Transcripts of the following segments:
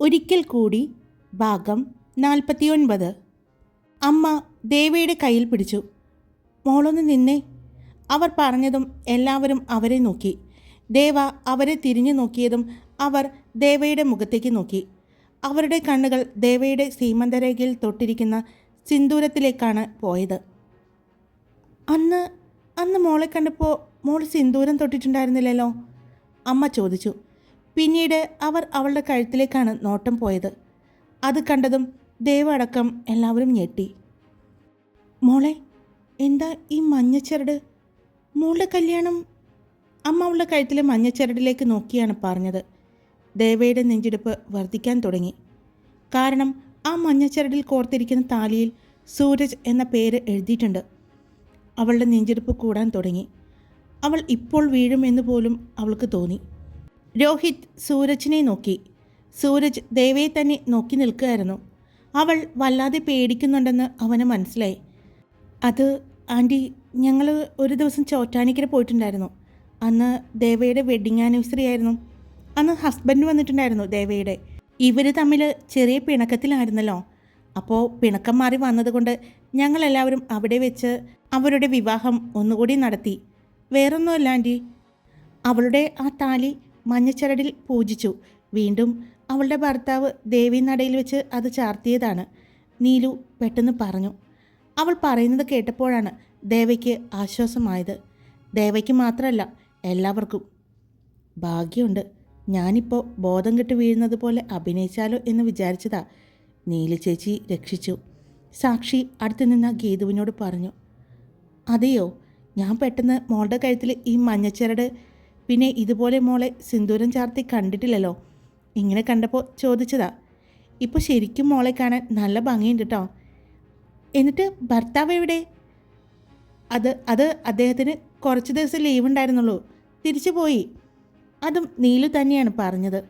ഒരിക്കൽ കൂടി ഭാഗം നാൽപ്പത്തിയൊൻപത്. അമ്മ ദേവയുടെ കയ്യിൽ പിടിച്ചു. മോളൊന്ന് നിന്നേ. അവർ പറഞ്ഞതും എല്ലാവരും അവരെ നോക്കി. ദേവ അവരെ തിരിഞ്ഞു നോക്കിയതും അവർ ദേവയുടെ മുഖത്തേക്ക് നോക്കി. അവരുടെ കണ്ണുകൾ ദേവയുടെ സീമന്തരേഖയിൽ തൊട്ടിരിക്കുന്ന സിന്ദൂരത്തിലേക്കാണ് പോയത്. അന്ന് അന്ന് മോളെ കണ്ടപ്പോൾ മോൾ സിന്ദൂരം തൊട്ടിട്ടുണ്ടായിരുന്നില്ലല്ലോ? അമ്മ ചോദിച്ചു. പിന്നീട് അവർ അവളുടെ കഴുത്തിലേക്കാണ് നോട്ടം പോയത്. അത് കണ്ടതും ദേവടക്കം എല്ലാവരും ഞെട്ടി. മോളെ എന്താ ഈ മഞ്ഞച്ചരട് മോളുടെ കല്യാണം? അമ്മ അവളുടെ കഴുത്തിലെ മഞ്ഞച്ചരടിലേക്ക് നോക്കിയാണ് പറഞ്ഞത്. ദേവയുടെ നെഞ്ചിടിപ്പ് വർദ്ധിക്കാൻ തുടങ്ങി. കാരണം ആ മഞ്ഞച്ചരടിൽ കോർത്തിരിക്കുന്ന താലിയിൽ സൂരജ് എന്ന പേര് എഴുതിയിട്ടുണ്ട്. അവളുടെ നെഞ്ചിടിപ്പ് കൂടാൻ തുടങ്ങി. അവൾ ഇപ്പോൾ വീഴുമെന്ന് പോലും അവൾക്ക് തോന്നി. രോഹിത് സൂരജിനെ നോക്കി. സൂരജ് ദേവയെ തന്നെ നോക്കി നിൽക്കുകയായിരുന്നു. അവൾ വല്ലാതെ പേടിക്കുന്നുണ്ടെന്ന് അവന് മനസ്സിലായി. അത് ആന്റി ഞങ്ങൾ ഒരു ദിവസം ചോറ്റാനിക്കര പോയിട്ടുണ്ടായിരുന്നു. അന്ന് ദേവയുടെ വെഡ്ഡിങ് ആനിവേഴ്സറി ആയിരുന്നു. അന്ന് ഹസ്ബൻഡ് വന്നിട്ടുണ്ടായിരുന്നു ദേവയുടെ. ഇവർ തമ്മിൽ ചെറിയ പിണക്കത്തിലായിരുന്നല്ലോ. അപ്പോൾ പിണക്കം മാറി വന്നതുകൊണ്ട് ഞങ്ങളെല്ലാവരും അവിടെ വെച്ച് അവരുടെ വിവാഹം ഒന്നുകൂടി നടത്തി. വേറൊന്നുമല്ല ആന്റി. അവളുടെ ആ താലി മഞ്ഞച്ചരടിൽ പൂജിച്ചു. വീണ്ടും അവളുടെ ഭർത്താവ് ദേവി നടയിൽ വെച്ച് അത് ചാർത്തിയതാണ്. നീലു പെട്ടെന്ന് പറഞ്ഞു. അവൾ പറയുന്നത് കേട്ടപ്പോഴാണ് ദേവയ്ക്ക് ആശ്വാസമായത്. ദേവയ്ക്ക് മാത്രമല്ല എല്ലാവർക്കും. ഭാഗ്യമുണ്ട്. ഞാനിപ്പോൾ ബോധം കെട്ട് വീഴുന്നത് പോലെ അഭിനയിച്ചാലോ എന്ന് വിചാരിച്ചതാ നീലു ചേച്ചി രക്ഷിച്ചു. സാക്ഷി അടുത്തു നിന്ന ഗീതുവിനോട് പറഞ്ഞു. അതെയോ? ഞാൻ പെട്ടെന്ന് മോളുടെ കഴുത്തിൽ ഈ മഞ്ഞച്ചരട് പിന്നെ ഇതുപോലെ മോളെ സിന്ദൂരം ചാർത്തി കണ്ടിട്ടില്ലല്ലോ? ഇങ്ങനെ കണ്ടപ്പോൾ ചോദിച്ചതാ. ഇപ്പോൾ ശരിക്കും മോളെ കാണാൻ നല്ല ഭംഗിയുണ്ട് കേട്ടോ എന്നിട്ട് ഭർത്താവ് എവിടെ? അത് അത് അദ്ദേഹത്തിന് കുറച്ച് ദിവസം ലീവ് ഉണ്ടായിരുന്നുള്ളൂ. തിരിച്ചു പോയി. അതും നീലു തന്നെയാണ് പറഞ്ഞത്.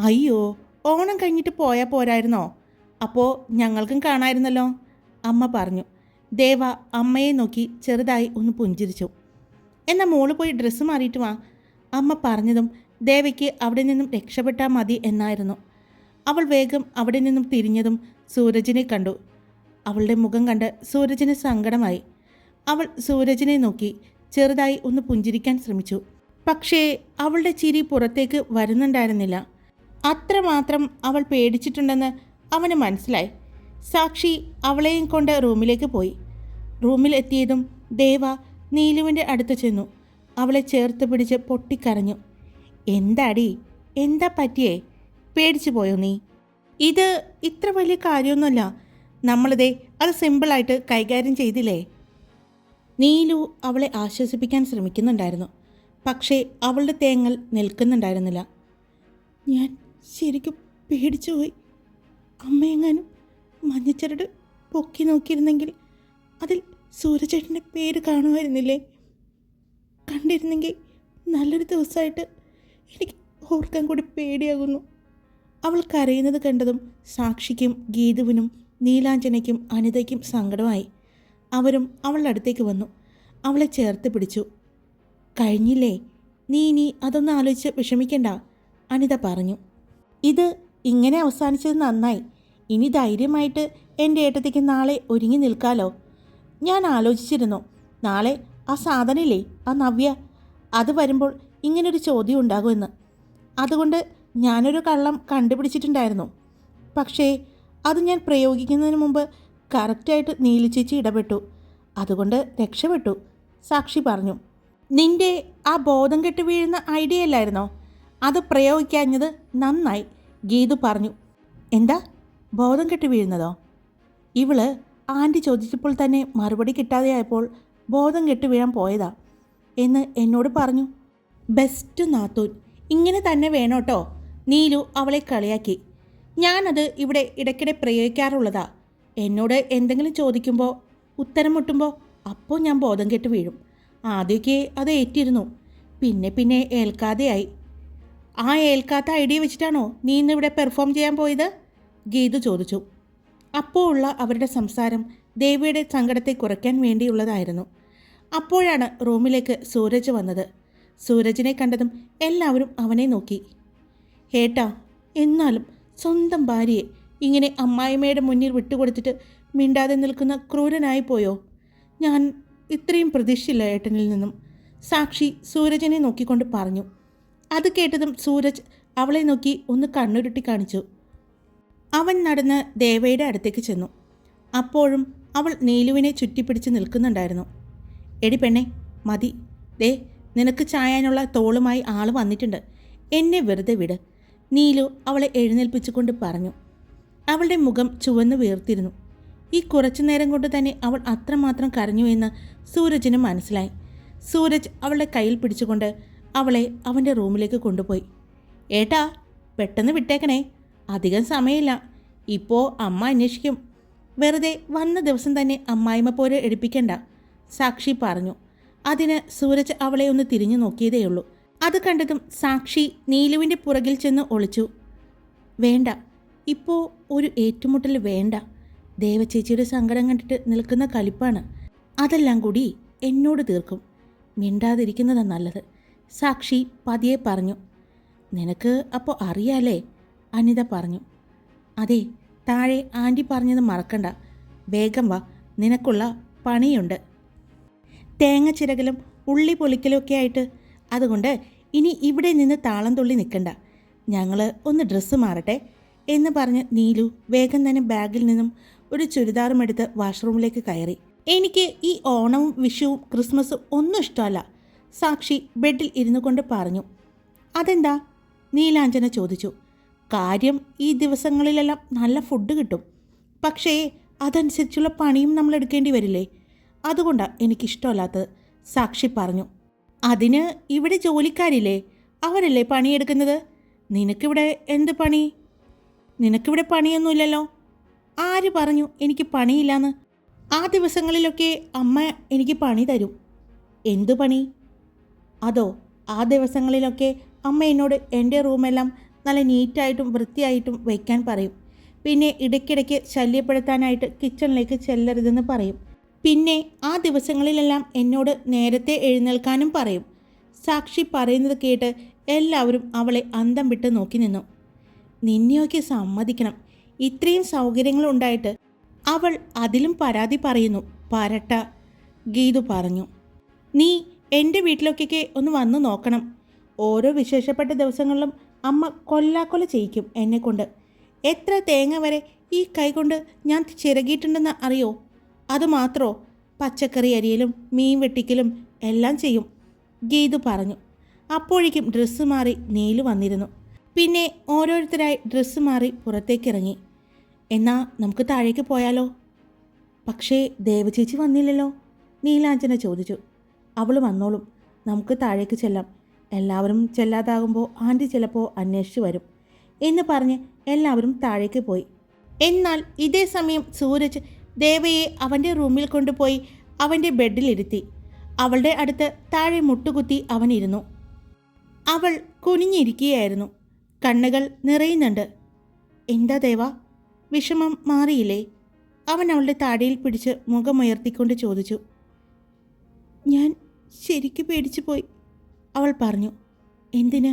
അയ്യോ ഓണം കഴിഞ്ഞിട്ട് പോയാൽ പോരായിരുന്നോ? അപ്പോൾ ഞങ്ങൾക്കും കാണായിരുന്നല്ലോ? അമ്മ പറഞ്ഞു. ദേവ അമ്മയെ നോക്കി ചെറുതായി ഒന്ന് പുഞ്ചിരിച്ചു. എന്നാൽ മോൾ പോയി ഡ്രസ്സ് മാറിയിട്ട് വാ. അമ്മ പറഞ്ഞതും ദേവയ്ക്ക് അവിടെ നിന്നും രക്ഷപ്പെട്ടാൽ മതി എന്നായിരുന്നു. അവൾ വേഗം അവിടെ നിന്നും തിരിഞ്ഞതും സൂരജിനെ കണ്ടു. അവളുടെ മുഖം കണ്ട് സൂരജിന് സങ്കടമായി. അവൾ സൂരജിനെ നോക്കി ചെറുതായി ഒന്ന് പുഞ്ചിരിക്കാൻ ശ്രമിച്ചു. പക്ഷേ അവളുടെ ചിരി പുറത്തേക്ക് വരുന്നുണ്ടായിരുന്നില്ല. അത്രമാത്രം അവൾ പേടിച്ചിട്ടുണ്ടെന്ന് അവന് മനസ്സിലായി. സാക്ഷി അവളെയും കൊണ്ട് റൂമിലേക്ക് പോയി. റൂമിൽ എത്തിയതും ദേവ നീലുവിന്റെ അടുത്ത് ചെന്നു. അവളെ ചേർത്ത് പിടിച്ച് പൊട്ടിക്കരഞ്ഞു. എന്താടി? എന്താ പറ്റിയേ? പേടിച്ചു പോയോ നീ? ഇത് ഇത്ര വലിയ കാര്യമൊന്നുമല്ല. നമ്മളിതേ അത് സിമ്പിളായിട്ട് കൈകാര്യം ചെയ്തില്ലേ? നീലു അവളെ ആശ്വസിപ്പിക്കാൻ ശ്രമിക്കുന്നുണ്ടായിരുന്നു. പക്ഷേ അവളുടെ തേങ്ങൽ നിൽക്കുന്നുണ്ടായിരുന്നില്ല. ഞാൻ ശരിക്കും പേടിച്ചു പോയി. അമ്മയെങ്ങാനും മഞ്ഞച്ചരട് പൊക്കി നോക്കിയിരുന്നെങ്കിൽ അതിൽ സൂര്യചേട്ടന്റെ പേര് കാണുമായിരുന്നില്ലേ? കണ്ടിരുന്നെങ്കിൽ നല്ലൊരു ദിവസമായിട്ട് എനിക്ക് ഓർക്കാൻ കൂടി പേടിയാകുന്നു. അവൾ കരയുന്നത് കണ്ടതും സാക്ഷിക്കും ഗീതുവിനും നീലാഞ്ജനയ്ക്കും അനിതയ്ക്കും സങ്കടമായി. അവരും അവളുടെ അടുത്തേക്ക് വന്നു. അവളെ ചേർത്ത് പിടിച്ചു. കഴിഞ്ഞില്ലേ? നീ ഇനി അതൊന്നും ആലോചിച്ച് വിഷമിക്കണ്ട അനിത പറഞ്ഞു. ഇത് ഇങ്ങനെ അവസാനിച്ചത് നന്നായി. ഇനി ധൈര്യമായിട്ട് എന്റെ ഏട്ടത്തേക്ക് നാളെ ഒരുങ്ങി നിൽക്കാലോ. ഞാൻ ആലോചിച്ചിരുന്നു. നാളെ ആ സാധനയില്ലേ ആ നവ്യ? അത് വരുമ്പോൾ ഇങ്ങനൊരു ചോദ്യം ഉണ്ടാകുമെന്ന് അതുകൊണ്ട് ഞാനൊരു കള്ളം കണ്ടുപിടിച്ചിട്ടുണ്ടായിരുന്നു. പക്ഷേ അത് ഞാൻ പ്രയോഗിക്കുന്നതിന് മുമ്പ് കറക്റ്റായിട്ട് നീലിച്ചേച്ചി ഇടപെട്ടു. അതുകൊണ്ട് രക്ഷപ്പെട്ടു. സാക്ഷി പറഞ്ഞു നിന്റെ ആ ബോധം കെട്ട് വീഴുന്ന ഐഡിയ അല്ലായിരുന്നോ? അത് പ്രയോഗിക്കാഞ്ഞത് നന്നായി ഗീതു പറഞ്ഞു. എന്താ? ബോധം കെട്ട് വീഴുന്നതോ? ഇവൾ ആന്റി ചോദിച്ചപ്പോൾ തന്നെ മറുപടി കിട്ടാതെയായപ്പോൾ ബോധം കെട്ട് വീഴാൻ പോയതാ എന്ന് എന്നോട് പറഞ്ഞു. ബെസ്റ്റ് നാത്തൂൻ ഇങ്ങനെ തന്നെ വേണോട്ടോ? നീലു അവളെ കളിയാക്കി. ഞാനത് ഇവിടെ ഇടയ്ക്കിടെ പ്രയോഗിക്കാറുള്ളതാ. എന്നോട് എന്തെങ്കിലും ചോദിക്കുമ്പോൾ ഉത്തരം മുട്ടുമ്പോൾ അപ്പോൾ ഞാൻ ബോധം കെട്ട് വീഴും. ആദ്യമൊക്കെ അത് ഏറ്റിരുന്നു. പിന്നെ പിന്നെ ഏൽക്കാതെയായി. ആ ഏൽക്കാത്ത ഐഡിയ വെച്ചിട്ടാണോ നീ ഇന്ന് ഇവിടെ പെർഫോം ചെയ്യാൻ പോയത്? ഗീതു ചോദിച്ചു. അപ്പോൾ ഉള്ള അവരുടെ സംസാരം ദേവിയുടെ സങ്കടത്തെ കുറയ്ക്കാൻ വേണ്ടിയുള്ളതായിരുന്നു. അപ്പോഴാണ് റൂമിലേക്ക് സൂരജ് വന്നത്. സൂരജിനെ കണ്ടതും എല്ലാവരും അവനെ നോക്കി. ഏട്ടാ എന്നാലും സ്വന്തം ഭാര്യയെ ഇങ്ങനെ അമ്മായിമ്മയുടെ മുന്നിൽ വിട്ടുകൊടുത്തിട്ട് മിണ്ടാതെ നിൽക്കുന്ന ക്രൂരനായി പോയോ? ഞാൻ ഇത്രയും പ്രതീക്ഷയില്ല ഏട്ടനിൽ നിന്നും സാക്ഷി സൂരജിനെ നോക്കിക്കൊണ്ട് പറഞ്ഞു. അത് കേട്ടതും സൂരജ് അവളെ നോക്കി ഒന്ന് കണ്ണുരുട്ടി കാണിച്ചു. അവൻ നടന്ന് ദേവയുടെ അടുത്തേക്ക് ചെന്നു. അപ്പോഴും അവൾ നീലുവിനെ ചുറ്റിപ്പിടിച്ച് നിൽക്കുന്നുണ്ടായിരുന്നു. എടി പെണ്ണെ മതി. ദേ നിനക്ക് ചായാനുള്ള തോളുമായി ആൾ വന്നിട്ടുണ്ട്. എന്നെ വെറുതെ വിട്. നീലു അവളെ എഴുന്നേൽപ്പിച്ചുകൊണ്ട് പറഞ്ഞു. അവളുടെ മുഖം ചുവന്നു വീർത്തിരുന്നു. ഈ കുറച്ചു നേരം കൊണ്ട് തന്നെ അവൾ അത്രമാത്രം കരഞ്ഞു എന്ന് സൂരജിന് മനസ്സിലായി. സൂരജ് അവളുടെ കയ്യിൽ പിടിച്ചുകൊണ്ട് അവളെ അവന്റെ റൂമിലേക്ക് കൊണ്ടുപോയി. ഏട്ടാ പെട്ടെന്ന് വിട്ടേക്കണേ. അധികം സമയമില്ല. ഇപ്പോൾ അമ്മ അന്വേഷിക്കും. വെറുതെ വന്ന ദിവസം തന്നെ അമ്മായിമ്മ പോലെ എടുപ്പിക്കണ്ട. സാക്ഷി പറഞ്ഞു. അതിന് സൂരജ് അവളെ ഒന്ന് തിരിഞ്ഞു നോക്കിയതേയുള്ളൂ അത് കണ്ടതും സാക്ഷി നീലുവിന്റെ പുറകിൽ ചെന്ന് ഒളിച്ചു. വേണ്ട. ഇപ്പോൾ ഒരു ഏറ്റുമുട്ടൽ വേണ്ട. ദേവചേച്ചിയുടെ സങ്കടം കണ്ടിട്ട് നിൽക്കുന്ന കലിപ്പാണ്. അതെല്ലാം കൂടി എന്നോട് തീർക്കും. മിണ്ടാതിരിക്കുന്നതാണ് നല്ലത്. സാക്ഷി പതിയെ പറഞ്ഞു. നിനക്ക് അപ്പോൾ അറിയാലേ അനിത പറഞ്ഞു. അതെ താഴെ ആന്റി പറഞ്ഞത് മറക്കണ്ട. വേഗം വാ നിനക്കുള്ള പണിയുണ്ട്. തേങ്ങ ചിരകലും ഉള്ളി പൊളിക്കലും ഒക്കെ ആയിട്ട് അതുകൊണ്ട് ഇനി ഇവിടെ നിന്ന് താളം തുള്ളി നിൽക്കണ്ട. ഞങ്ങൾ ഒന്ന് ഡ്രസ്സ് മാറട്ടെ എന്ന് പറഞ്ഞ് നീലു വേഗം തന്നെ ബാഗിൽ നിന്നും ഒരു ചുരിദാറും എടുത്ത് വാഷ്റൂമിലേക്ക് കയറി. എനിക്ക് ഈ ഓണവും വിഷുവും ക്രിസ്മസും ഒന്നും ഇഷ്ടമല്ല സാക്ഷി ബെഡിൽ ഇരുന്നു കൊണ്ട് പറഞ്ഞു. അതെന്താ? നീലാഞ്ജന ചോദിച്ചു. കാര്യം ഈ ദിവസങ്ങളിലെല്ലാം നല്ല ഫുഡ് കിട്ടും. പക്ഷേ അതനുസരിച്ചുള്ള പണിയും നമ്മൾ എടുക്കേണ്ടി വരില്ലേ? അതുകൊണ്ടാണ് എനിക്കിഷ്ടമല്ലാത്തത്. സാക്ഷി പറഞ്ഞു. അതിന് ഇവിടെ ജോലിക്കാരില്ലേ? അവരല്ലേ പണിയെടുക്കുന്നത്? നിനക്കിവിടെ എന്ത് പണി? നിനക്കിവിടെ പണിയൊന്നുമില്ലല്ലോ? ആര് പറഞ്ഞു എനിക്ക് പണിയില്ലാന്ന്? ആ ദിവസങ്ങളിലൊക്കെ അമ്മ എനിക്ക് പണി തരും. എന്തു പണി? അതോ ആ ദിവസങ്ങളിലൊക്കെ അമ്മ എന്നോട് എന്റെ റൂമെല്ലാം നല്ല നീറ്റായിട്ടും വൃത്തിയായിട്ടും വയ്ക്കാൻ പറയും. പിന്നെ ഇടയ്ക്കിടയ്ക്ക് ശല്യപ്പെടുത്താനായിട്ട് കിച്ചണിലേക്ക് ചെല്ലരുതെന്ന് പറയും. പിന്നെ ആ ദിവസങ്ങളിലെല്ലാം എന്നോട് നേരത്തെ എഴുന്നേൽക്കാനും പറയും. സാക്ഷി പറയുന്നത് കേട്ട് എല്ലാവരും അവളെ അന്തം വിട്ട് നോക്കി നിന്നു. നിന്നെയൊക്കെ സമ്മതിക്കണം. ഇത്രയും സൗകര്യങ്ങൾ ഉണ്ടായിട്ട് അവൾ അതിലും പരാതി പറയുന്നു. പരട്ട ഗീതു പറഞ്ഞു. നീ എന്റെ വീട്ടിലൊക്കെ ഒന്ന് വന്നു നോക്കണം. ഓരോ വിശേഷപ്പെട്ട ദിവസങ്ങളിലും അമ്മ കൊല്ലാക്കൊല ചെയ്യിക്കും എന്നെക്കൊണ്ട് എത്ര തേങ്ങ വരെ ഈ കൈകൊണ്ട് ഞാൻ ചിരകിയിട്ടുണ്ടെന്ന് അറിയോ? അതുമാത്രോ പച്ചക്കറി അരിയലും മീൻ വെട്ടിക്കലും എല്ലാം ചെയ്യും ഗീതു പറഞ്ഞു. അപ്പോഴേക്കും ഡ്രസ്സ് മാറി നീലു വന്നിരുന്നു. പിന്നെ ഓരോരുത്തരായി ഡ്രസ്സ് മാറി പുറത്തേക്കിറങ്ങി. എന്നാ നമുക്ക് താഴേക്ക് പോയാലോ? പക്ഷേ ദേവചേച്ചി വന്നില്ലല്ലോ? നീലാഞ്ജന ചോദിച്ചു. അവൾ വന്നോളും. നമുക്ക് താഴേക്ക് ചെല്ലാം. എല്ലാവരും ചെല്ലാതാകുമ്പോൾ ആന്റി ചിലപ്പോൾ അന്വേഷിച്ചു വരും എന്ന് പറഞ്ഞ് എല്ലാവരും താഴേക്ക് പോയി. എന്നാൽ ഇതേ സമയം സൂരജ് ദേവയെ അവന്റെ റൂമിൽ കൊണ്ടുപോയി അവന്റെ ബെഡിലിരുത്തി. അവളുടെ അടുത്ത് താഴെ മുട്ടുകുത്തി അവനിരുന്നു. അവൾ കുനിഞ്ഞിരിക്കുകയായിരുന്നു. കണ്ണുകൾ നിറയുന്നുണ്ട്. എന്താ ദേവ? വിഷമം മാറിയില്ലേ? അവൻ അവളുടെ താടിയിൽ പിടിച്ച് മുഖമുയർത്തിക്കൊണ്ട് ചോദിച്ചു. ഞാൻ ശരിക്കും പേടിച്ചു പോയി അവൾ പറഞ്ഞു എന്തിന്?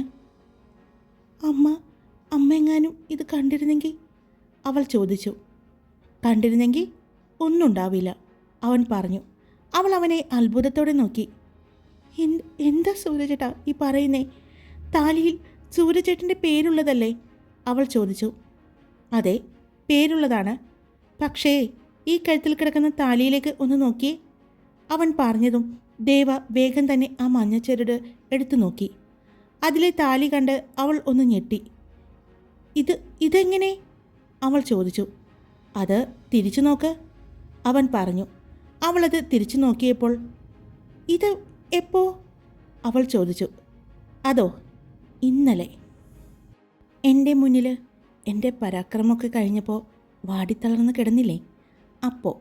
അമ്മ അമ്മയെങ്ങാനും ഇത് കണ്ടിരുന്നെങ്കിൽ? അവൾ ചോദിച്ചു കണ്ടിരുന്നെങ്കിൽ ഒന്നുണ്ടാവില്ല അവൻ പറഞ്ഞു. അവൾ അവനെ അത്ഭുതത്തോടെ നോക്കി. എന്ത് സൂര്യചേട്ടാ ഈ പറയുന്നേ? താലിയിൽ സൂര്യചേട്ടന്റെ പേരുള്ളതല്ലേ? അവൾ ചോദിച്ചു. അതെ പേരുള്ളതാണ്. പക്ഷേ ഈ കഴുത്തിൽ കിടക്കുന്ന താലിയിലേക്ക് ഒന്ന് നോക്കിയേ? അവൻ പറഞ്ഞതും ദേവ വേഗം തന്നെ ആ മഞ്ഞച്ചരട് എടുത്തു നോക്കി. അതിലെ താലി കണ്ട് അവൾ ഒന്ന് ഞെട്ടി. ഇത് ഇതെങ്ങനെ? അവൾ ചോദിച്ചു. അത് തിരിച്ചു നോക്ക് അവൻ പറഞ്ഞു. അവളത് തിരിച്ചു നോക്കിയപ്പോൾ ഇത് എപ്പോ? അവൾ ചോദിച്ചു. അതോ ഇന്നലെ. എന്റെ മുന്നിൽ എന്റെ പരാക്രമമൊക്കെ കഴിഞ്ഞപ്പോൾ വാടിത്തളർന്ന് കിടന്നില്ലേ? അപ്പോൾ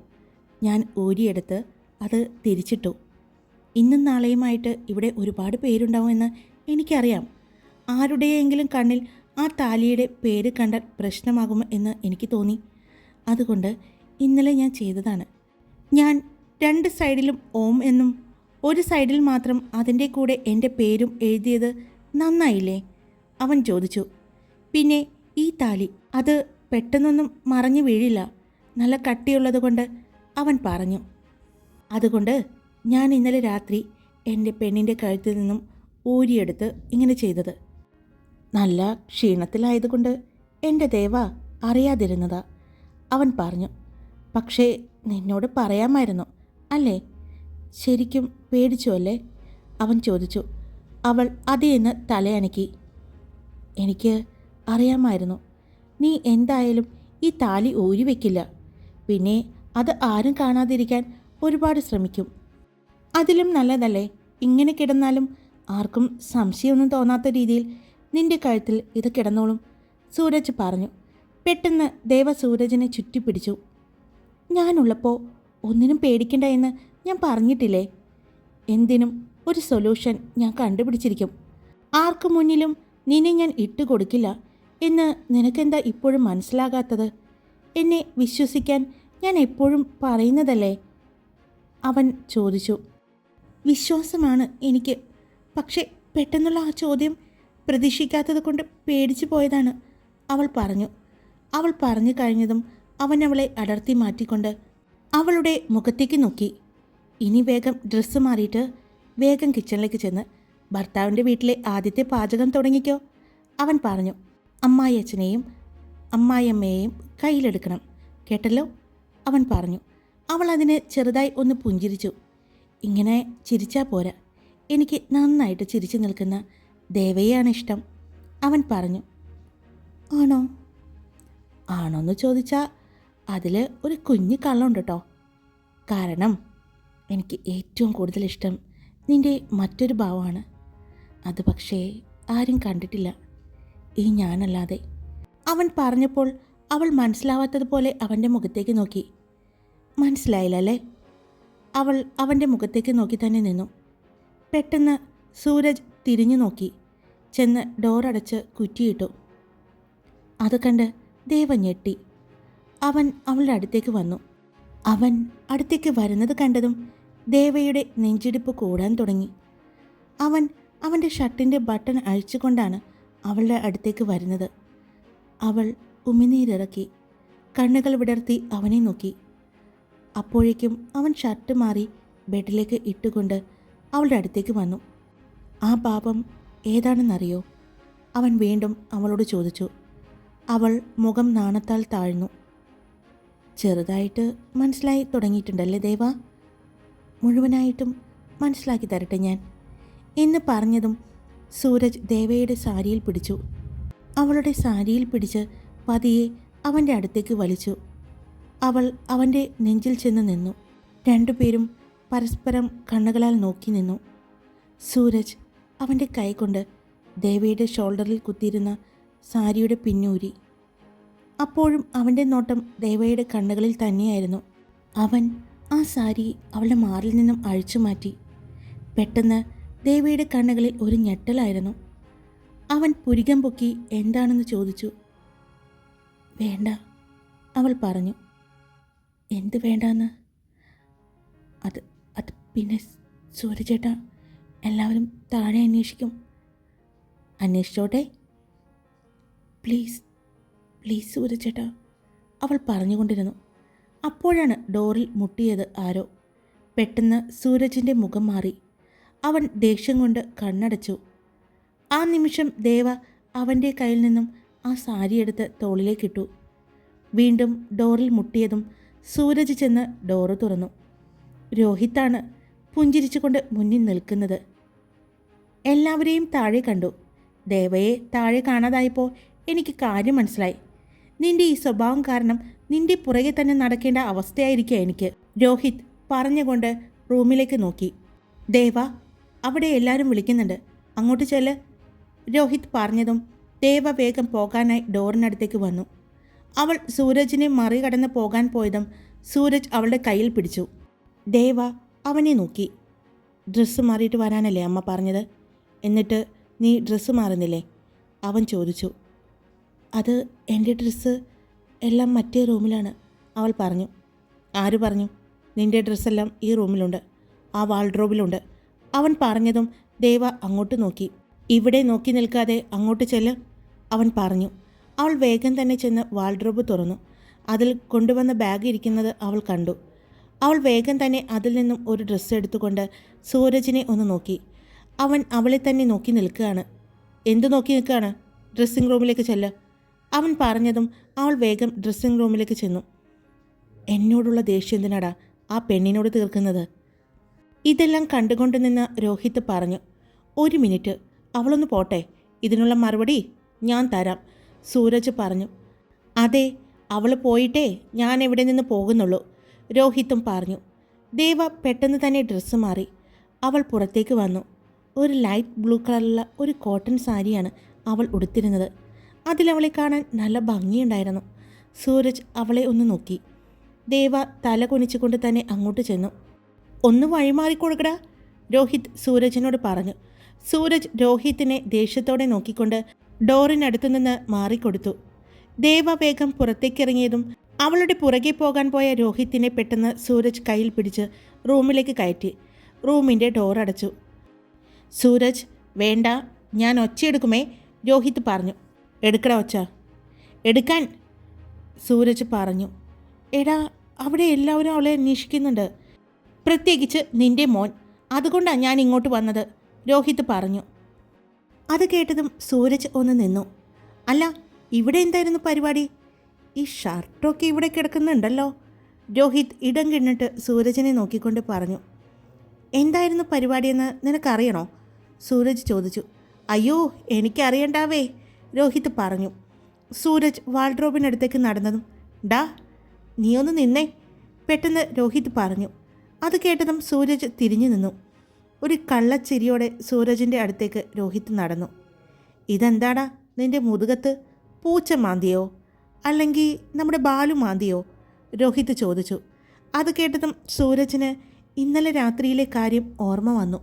ഞാൻ ഊരിയെടുത്ത് അത് തിരിച്ചിട്ടു. ഇന്നും നാളെയുമായിട്ട് ഇവിടെ ഒരുപാട് പേരുണ്ടാവുമെന്ന് എനിക്കറിയാം. ആരുടെയെങ്കിലും കണ്ണിൽ ആ താലിയുടെ പേര് കണ്ടാൽ പ്രശ്നമാകും എന്ന് എനിക്ക് തോന്നി. അതുകൊണ്ട് ഇന്നലെ ഞാൻ ചെയ്തതാണ്. ഞാൻ രണ്ട് സൈഡിലും ഓം എന്നും ഒരു സൈഡിൽ മാത്രം അതിന്റെ കൂടെ എന്റെ പേരും എഴുതിയത് നന്നായില്ലേ? അവൻ ചോദിച്ചു. പിന്നെ ഈ താലി അത് പെട്ടെന്നൊന്നും മറഞ്ഞു വീഴില്ല. നല്ല കട്ടിയുള്ളത് കൊണ്ട് അവൻ പറഞ്ഞു. അതുകൊണ്ട് ഞാൻ ഇന്നലെ രാത്രി എന്റെ പെണ്ണിന്റെ കഴുത്തിൽ നിന്നും ഊരിയെടുത്ത് ഇങ്ങനെ ചെയ്തത്. നല്ല ക്ഷീണത്തിലായതുകൊണ്ട് എന്റെ ദേവ അറിയാതിരുന്നതാ. അവൻ പറഞ്ഞു പക്ഷേ നിന്നോട് പറയാമായിരുന്നു അല്ലേ? ശരിക്കും പേടിച്ചു അല്ലേ? അവൻ ചോദിച്ചു. അവൾ അതേന്ന് തലയണക്കി എനിക്ക് അറിയാമായിരുന്നു നീ എന്തായാലും ഈ താലി ഊരി വയ്ക്കില്ല പിന്നെ അത് ആരും കാണാതിരിക്കാൻ ഒരുപാട് ശ്രമിക്കും. അതിലും നല്ലതല്ലേ? ഇങ്ങനെ കിടന്നാലും ആർക്കും സംശയമൊന്നും തോന്നാത്ത രീതിയിൽ നിന്റെ കഴുത്തിൽ ഇത് കിടന്നോളും. സൂരജ് പറഞ്ഞു. പെട്ടെന്ന് ദേവ സൂരജിനെ ചുറ്റിപ്പിടിച്ചു. ഞാനുള്ളപ്പോൾ ഒന്നിനും പേടിക്കണ്ട എന്ന് ഞാൻ പറഞ്ഞിട്ടില്ലേ? എന്തിനും ഒരു സൊല്യൂഷൻ ഞാൻ കണ്ടുപിടിച്ചിരിക്കും. ആർക്കു മുന്നിലും നിന്നെ ഞാൻ ഇട്ടുകൊടുക്കില്ല എന്ന് നിനക്കെന്താ ഇപ്പോഴും മനസ്സിലാകാത്തത്? എന്നെ വിശ്വസിക്കാൻ ഞാൻ എപ്പോഴും പറയുന്നതല്ലേ? അവൻ ചോദിച്ചു. വിശ്വാസമാണ് എനിക്ക്. പക്ഷേ പെട്ടെന്നുള്ള ആ ചോദ്യം പ്രതീക്ഷിക്കാത്തത് കൊണ്ട് പേടിച്ചു പോയതാണ് അവൾ പറഞ്ഞു. അവൾ പറഞ്ഞു കഴിഞ്ഞതും അവൻ അവളെ അടർത്തി മാറ്റിക്കൊണ്ട് അവളുടെ മുഖത്തേക്ക് നോക്കി. ഇനി വേഗം ഡ്രസ്സ് മാറിയിട്ട് വേഗം കിച്ചണിലേക്ക് ചെന്ന് ഭർത്താവിന്റെ വീട്ടിലെ ആദ്യത്തെ പാചകം തുടങ്ങിക്കോ. അവൻ പറഞ്ഞു അമ്മായി അച്ഛനെയും അമ്മായിയമ്മയെയും കയ്യിലെടുക്കണം. കേട്ടല്ലോ? അവൻ പറഞ്ഞു. അവൾ അതിനെ ചെറുതായി ഒന്ന് പുഞ്ചിരിച്ചു. ഇങ്ങനെ ചിരിച്ചാൽ പോരാ. എനിക്ക് നന്നായിട്ട് ചിരിച്ചു നിൽക്കുന്ന ദേവയെയാണ് ഇഷ്ടം. അവൻ പറഞ്ഞു ആണോ? ആണോന്ന് ചോദിച്ചാൽ അതിൽ ഒരു കുഞ്ഞു കള്ളുണ്ട് കേട്ടോ കാരണം എനിക്ക് ഏറ്റവും കൂടുതൽ ഇഷ്ടം നിന്റെ മറ്റൊരു ഭാവമാണ് അത് പക്ഷേ ആരും കണ്ടിട്ടില്ല. ഈ ഞാനല്ലാതെ. അവൻ പറഞ്ഞപ്പോൾ അവൾ മനസ്സിലാവാത്തതുപോലെ അവന്റെ മുഖത്തേക്ക് നോക്കി. മനസ്സിലായില്ലല്ലേ? അവൾ അവന്റെ മുഖത്തേക്ക് നോക്കി തന്നെ നിന്നു. പെട്ടെന്ന് സൂരജ് തിരിഞ്ഞു നോക്കി. ചെന്ന് ഡോറടച്ച് കുറ്റിയിട്ടു. അത് കണ്ട് ദേവ ഞെട്ടി. അവൻ അവളുടെ അടുത്തേക്ക് വന്നു. അവൻ അടുത്തേക്ക് വരുന്നത് കണ്ടതും ദേവയുടെ നെഞ്ചിടിപ്പ് കൂടാൻ തുടങ്ങി. അവൻ അവന്റെ ഷർട്ടിന്റെ ബട്ടൺ അഴിച്ചുകൊണ്ടാണ് അവളുടെ അടുത്തേക്ക് വരുന്നത്. അവൾ ഉമിനീരിറക്കി. കണ്ണുകൾ വിടർത്തി അവനെ നോക്കി. അപ്പോഴേക്കും അവൻ ഷർട്ട് മാറി ബെഡിലേക്ക് ഇട്ടുകൊണ്ട് അവളുടെ അടുത്തേക്ക് വന്നു. ആ പാപം ഏതാണെന്നറിയോ? അവൻ വീണ്ടും അവളോട് ചോദിച്ചു. അവൾ മുഖം നാണത്താൽ താഴ്ന്നു. ചെറുതായിട്ട് മനസ്സിലായി തുടങ്ങിയിട്ടുണ്ടല്ലേ ദേവ? മുഴുവനായിട്ടും മനസ്സിലാക്കി തരട്ടെ ഞാൻ എന്ന് പറഞ്ഞതും സൂരജ് ദേവയുടെ സാരിയിൽ പിടിച്ചു. അവളുടെ സാരിയിൽ പിടിച്ച് പതിയെ അവന്റെ അടുത്തേക്ക് വലിച്ചു. അവൾ അവന്റെ നെഞ്ചിൽ ചെന്ന് നിന്നു. രണ്ടുപേരും പരസ്പരം കണ്ണുകളാൽ നോക്കി നിന്നു. സൂരജ് അവന്റെ കൈകൊണ്ട് ദേവയുടെ ഷോൾഡറിൽ കുത്തിയിരുന്ന സാരിയുടെ പിന്നൂരി. അപ്പോഴും അവന്റെ നോട്ടം ദേവയുടെ കണ്ണുകളിൽ തന്നെയായിരുന്നു. അവൻ ആ സാരി അവളുടെ മാറിൽ നിന്നും അഴിച്ചു മാറ്റി. പെട്ടെന്ന് ദേവയുടെ കണ്ണുകളിൽ ഒരു ഞെട്ടലായിരുന്നു. അവൻ പുരികം പൊക്കി എന്താണെന്ന് ചോദിച്ചു. വേണ്ട അവൾ പറഞ്ഞു. എന്ത് വേണ്ടാന്ന്? അത് അത് പിന്നെ സൂര്യചേട്ട എല്ലാവരും താഴെ അന്വേഷിക്കും. അന്വേഷിച്ചോട്ടെ? പ്ലീസ് പ്ലീസ് സൂര്യചേട്ട അവൾ പറഞ്ഞുകൊണ്ടിരുന്നു. അപ്പോഴാണ് ഡോറിൽ മുട്ടിയത് ആരോ. പെട്ടെന്ന് സൂരജിന്റെ മുഖം മാറി. അവൻ ദേഷ്യം കൊണ്ട് കണ്ണടച്ചു. ആ നിമിഷം ദേവ അവന്റെ കയ്യിൽ നിന്നും ആ സാരി എടുത്ത് തോളിലേക്കിട്ടു. വീണ്ടും ഡോറിൽ മുട്ടിയതും സൂരജ് ചെന്ന് ഡോറ് തുറന്നു. രോഹിത്താണ് പുഞ്ചിരിച്ചുകൊണ്ട് മുന്നിൽ നിൽക്കുന്നത്. എല്ലാവരെയും താഴെ കണ്ടു. ദേവയെ താഴെ കാണാതായപ്പോൾ എനിക്ക് കാര്യം മനസ്സിലായി. നിന്റെ ഈ സ്വഭാവം കാരണം നിന്റെ പുറകെ തന്നെ നടക്കേണ്ട അവസ്ഥയായിരിക്കുക എനിക്ക്. രോഹിത് പറഞ്ഞുകൊണ്ട് റൂമിലേക്ക് നോക്കി. ദേവ അവിടെ എല്ലാവരും വിളിക്കുന്നുണ്ട്. അങ്ങോട്ട് ചെല്ല്. രോഹിത് പറഞ്ഞതും ദേവ വേഗം പോകാനായി ഡോറിനടുത്തേക്ക് വന്നു. അവൾ സൂരജിനെ മറികടന്ന് പോകാൻ പോയതും സൂരജ് അവളുടെ കയ്യിൽ പിടിച്ചു. ദേവ അവനെ നോക്കി. ഡ്രസ്സ് മാറിയിട്ട് വരാനല്ലേ അമ്മ പറഞ്ഞത്? എന്നിട്ട് നീ ഡ്രസ്സ് മാറുന്നില്ലേ? അവൻ ചോദിച്ചു. അത് എന്റെ ഡ്രസ്സ് എല്ലാം മറ്റേ റൂമിലാണ് അവൾ പറഞ്ഞു. ആര് പറഞ്ഞു? നിന്റെ ഡ്രസ്സെല്ലാം ഈ റൂമിലുണ്ട്. ആ വാൾഡ്രോബിലുണ്ട്. അവൻ പറഞ്ഞതും ദേവ അങ്ങോട്ട് നോക്കി. ഇവിടെ നോക്കി നിൽക്കാതെ അങ്ങോട്ട് ചെല്ല് അവൻ പറഞ്ഞു. അവൾ വേഗം തന്നെ ചെന്ന് വാൾഡ്രോബ് തുറന്നു. അതിൽ കൊണ്ടുവന്ന ബാഗ് ഇരിക്കുന്നത് അവൾ കണ്ടു. അവൾ വേഗം തന്നെ അതിൽ നിന്നും ഒരു ഡ്രസ്സ് എടുത്തുകൊണ്ട് സൂരജിനെ ഒന്ന് നോക്കി. അവൻ അവളെ തന്നെ നോക്കി നിൽക്കുകയാണ്. എന്തു നോക്കി നിൽക്കുകയാണ്? ഡ്രസ്സിംഗ് റൂമിലേക്ക് ചെല്ല്. അവൻ പറഞ്ഞതും അവൾ വേഗം ഡ്രസ്സിംഗ് റൂമിലേക്ക് ചെന്നു. എന്നോടുള്ള ദേഷ്യം എന്തിനാടാ ആ പെണ്ണിനോട് തീർക്കുന്നത്? ഇതെല്ലാം കണ്ടുകൊണ്ട് നിന്ന രോഹിത് പറഞ്ഞു. ഒരു മിനിറ്റ് അവളൊന്ന് പോട്ടെ. ഇതിനുള്ള മറുപടി ഞാൻ തരാം. സൂരജ് പറഞ്ഞു അതെ അവൾ പോയിട്ടേ ഞാൻ എവിടെ നിന്ന് പോകുന്നുള്ളൂ രോഹിത്തും പറഞ്ഞു. ദേവ പെട്ടെന്ന് തന്നെ ഡ്രസ്സ് മാറി. അവൾ പുറത്തേക്ക് വന്നു. ഒരു ലൈറ്റ് ബ്ലൂ കളറുള്ള ഒരു കോട്ടൺ സാരിയാണ് അവൾ ഉടുത്തിരുന്നത്. അതിലവളെ കാണാൻ നല്ല ഭംഗിയുണ്ടായിരുന്നു. സൂരജ് അവളെ ഒന്ന് നോക്കി. ദേവ തല കുനിച്ചുകൊണ്ട് തന്നെ അങ്ങോട്ട് ചെന്നു. ഒന്ന് വഴിമാറിക്കൊടുക്കടാ രോഹിത് സൂരജിനോട് പറഞ്ഞു. സൂരജ് രോഹിത്തിനെ ദേഷ്യത്തോടെ നോക്കിക്കൊണ്ട് ഡോറിനടുത്തു നിന്ന് മാറിക്കൊടുത്തു. ദേവ വേഗം പുറത്തേക്കിറങ്ങിയതും അവളുടെ പുറകെ പോകാൻ പോയ രോഹിത്തിനെ പെട്ടെന്ന് സൂരജ് കയ്യിൽ പിടിച്ച് റൂമിലേക്ക് കയറ്റി. റൂമിന്റെ ഡോർ അടച്ചു. സൂരജ് വേണ്ട ഞാൻ ഒച്ചയെടുക്കുമേ രോഹിത് പറഞ്ഞു. എടുക്കട ഒച്ച. എടുക്കാൻ സൂരജ് പറഞ്ഞു. എടാ അവിടെ എല്ലാവരും അവളെ അന്വേഷിക്കുന്നുണ്ട്. പ്രത്യേകിച്ച് നിന്റെ മോൻ. അതുകൊണ്ടാണ് ഞാൻ ഇങ്ങോട്ട് വന്നത് രോഹിത് പറഞ്ഞു. അത് കേട്ടതും സൂരജ് ഒന്ന് നിന്നു. അല്ല ഇവിടെ എന്തായിരുന്നു പരിപാടി? ഈ ഷർട്ടൊക്കെ ഇവിടെ കിടക്കുന്നുണ്ടല്ലോ. രോഹിത് ഇടം കിണ്ണിട്ട് സൂരജിനെ നോക്കിക്കൊണ്ട് പറഞ്ഞു. എന്തായിരുന്നു പരിപാടിയെന്ന് നിനക്കറിയണോ? സൂരജ് ചോദിച്ചു. അയ്യോ എനിക്കറിയണ്ടാവേ രോഹിത് പറഞ്ഞു. സൂരജ് വാൾഡ്രോബിനടുത്തേക്ക് നടന്നതും ഡാ നീ ഒന്ന് നിന്നേ പെട്ടെന്ന് രോഹിത് പറഞ്ഞു. അത് കേട്ടതും സൂരജ് തിരിഞ്ഞു നിന്നു. ഒരു കള്ളച്ചിരിയോടെ സൂരജിന്റെ അടുത്തേക്ക് രോഹിത് നടന്നു. ഇതെന്താടാ? നിന്റെ മുതുകത്ത് പൂച്ച മാന്തിയോ? അല്ലെങ്കിൽ നമ്മുടെ ബാലു മാന്തിയോ? രോഹിത് ചോദിച്ചു. അത് കേട്ടതും സൂരജിന് ഇന്നലെ രാത്രിയിലെ കാര്യം ഓർമ്മ വന്നു.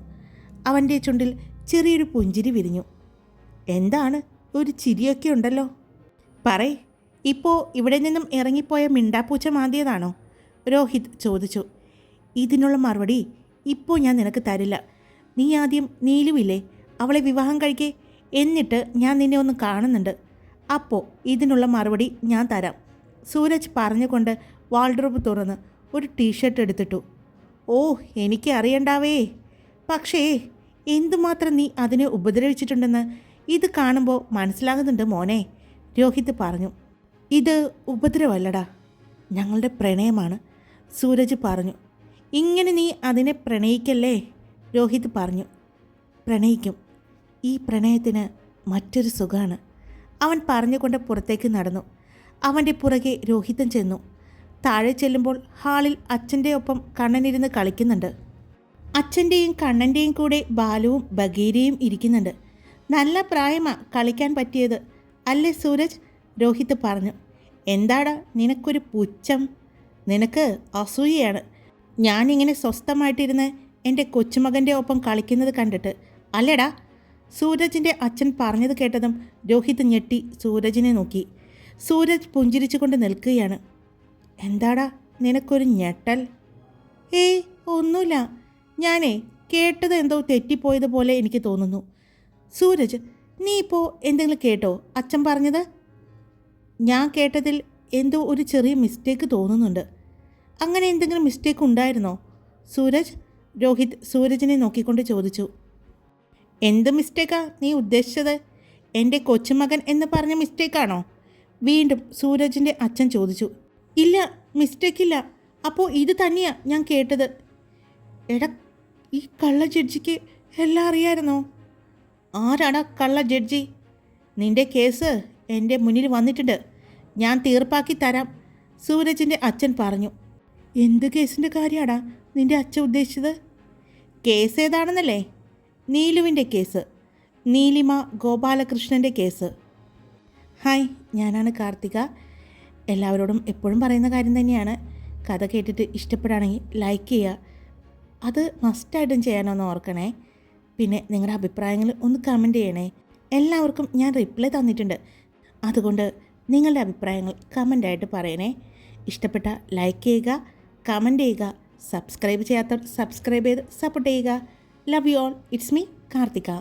അവന്റെ ചുണ്ടിൽ ചെറിയൊരു പുഞ്ചിരി വിരിഞ്ഞു. എന്താണ്? ഒരു ചിരിയൊക്കെ ഉണ്ടല്ലോ. പറയ് ഇപ്പോൾ ഇവിടെ നിന്നും ഇറങ്ങിപ്പോയ മിണ്ടാപ്പൂച്ച മാന്തിയതാണോ? രോഹിത് ചോദിച്ചു. ഇതിനുള്ള മറുപടി ഇപ്പോൾ ഞാൻ നിനക്ക് തരില്ല. നീ ആദ്യം നീലുവില്ലേ? അവളെ വിവാഹം കഴിക്കേ. എന്നിട്ട് ഞാൻ നിന്നെ ഒന്ന് കാണുന്നുണ്ട്. അപ്പോൾ ഇതിനുള്ള മറുപടി ഞാൻ തരാം. സൂരജ് പറഞ്ഞുകൊണ്ട് വാൾഡ്രോബ് തുറന്ന് ഒരു ടീഷർട്ട് എടുത്തിട്ടു. ഓ എനിക്ക് അറിയണ്ടാവേ. പക്ഷേ എന്തുമാത്രം നീ അതിനെ ഉപദ്രവിച്ചിട്ടുണ്ടെന്ന് ഇത് കാണുമ്പോൾ മനസ്സിലാകുന്നുണ്ട് മോനെ രോഹിത് പറഞ്ഞു. ഇത് ഉപദ്രവല്ലടാ. ഞങ്ങളുടെ പ്രണയമാണ് സൂരജ് പറഞ്ഞു. ഇങ്ങനെ നീ അതിനെ പ്രണയിക്കല്ലേ? രോഹിത് പറഞ്ഞു. പ്രണയിക്കും. ഈ പ്രണയത്തിന് മറ്റൊരു സുഖമാണ് അവൻ പറഞ്ഞുകൊണ്ട് പുറത്തേക്ക് നടന്നു. അവന്റെ പുറകെ രോഹിതൻ ചെന്നു. താഴെ ചെല്ലുമ്പോൾ ഹാളിൽ അച്ഛന്റെ ഒപ്പം കണ്ണനിരുന്ന് കളിക്കുന്നുണ്ട്. അച്ഛന്റെയും കണ്ണന്റെയും കൂടെ ബാലുവും ബഗീരയും ഇരിക്കുന്നുണ്ട്. നല്ല പ്രായമാ കളിക്കാൻ പറ്റിയത്. അല്ലേ സൂരജ്? രോഹിത് പറഞ്ഞു. എന്താടാ നിനക്കൊരു പുച്ഛം? നിനക്ക് അസൂയയാണ്. ഞാനിങ്ങനെ സ്വസ്ഥമായിട്ടിരുന്ന് എന്റെ കൊച്ചുമകന്റെ ഒപ്പം കളിക്കുന്നത് കണ്ടിട്ട് അല്ലേടാ സൂരജിന്റെ അച്ഛൻ പറഞ്ഞത് കേട്ടതും രോഹിത് ഞെട്ടി സൂരജിനെ നോക്കി. സൂരജ് പുഞ്ചിരിച്ചുകൊണ്ട് നിൽക്കുകയാണ്. എന്താടാ നിനക്കൊരു ഞെട്ടൽ? ഏയ് ഒന്നുമില്ല. ഞാനേ കേട്ടത് എന്തോ തെറ്റിപ്പോയതുപോലെ എനിക്ക് തോന്നുന്നു. സൂരജ് നീ ഇപ്പോൾ എന്തെങ്കിലും കേട്ടോ? അച്ഛൻ പറഞ്ഞത്? ഞാൻ കേട്ടതിൽ എന്തോ ഒരു ചെറിയ മിസ്റ്റേക്ക് തോന്നുന്നുണ്ട്. അങ്ങനെ എന്തെങ്കിലും മിസ്റ്റേക്ക് ഉണ്ടായിരുന്നോ? സൂരജ് രോഹിത് സൂരജിനെ നോക്കിക്കൊണ്ട് ചോദിച്ചു. എന്ത് മിസ്റ്റേക്കാ നീ ഉദ്ദേശിച്ചത്? എന്റെ കൊച്ചുമകൻ എന്ന് പറഞ്ഞ മിസ്റ്റേക്കാണോ വീണ്ടും സൂരജിന്റെ അച്ഛൻ ചോദിച്ചു. ഇല്ല മിസ്റ്റേക്കില്ല അപ്പോൾ ഇത് തന്നെയാ ഞാൻ കേട്ടത്. എടാ ഈ കള്ള ജഡ്ജിക്ക് എല്ലാം അറിയായിരുന്നോ? ആരാടാ കള്ള ജഡ്ജി? നിന്റെ കേസ് എന്റെ മുന്നിൽ വന്നിട്ടുണ്ട്. ഞാൻ തീർപ്പാക്കി തരാം സൂരജിന്റെ അച്ഛൻ പറഞ്ഞു. എന്ത് കേസിന്റെ കാര്യമാടാ നിന്റെ അച്ഛൻ ഉദ്ദേശിച്ചത്? കേസ് ഏതാണെന്നല്ലേ? നീലുവിന്റെ കേസ് നീലിമ ഗോപാലകൃഷ്ണന്റെ കേസ്. ഹായ് ഞാനാണ് കാർത്തിക. എല്ലാവരോടും എപ്പോഴും പറയുന്ന കാര്യം തന്നെയാണ്. കഥ കേട്ടിട്ട് ഇഷ്ടപ്പെടുകയാണെങ്കിൽ ലൈക്ക് ചെയ്യുക. അത് മസ്റ്റായിട്ടും ചെയ്യാനൊന്ന് ഓർക്കണേ. പിന്നെ നിങ്ങളുടെ അഭിപ്രായങ്ങൾ ഒന്ന് കമന്റ് ചെയ്യണേ. എല്ലാവർക്കും ഞാൻ റിപ്ലൈ തന്നിട്ടുണ്ട്. അതുകൊണ്ട് നിങ്ങളുടെ അഭിപ്രായങ്ങൾ കമന്റായിട്ട് പറയണേ. ഇഷ്ടപ്പെട്ട ലൈക്ക് ചെയ്യുക. കമന്റ് ചെയ്യുക. സബ്സ്ക്രൈബ് ചെയ്യാത്തവർ സബ്സ്ക്രൈബ് ചെയ്ത് സപ്പോർട്ട് ചെയ്യുക. Love you all it's me Karthika.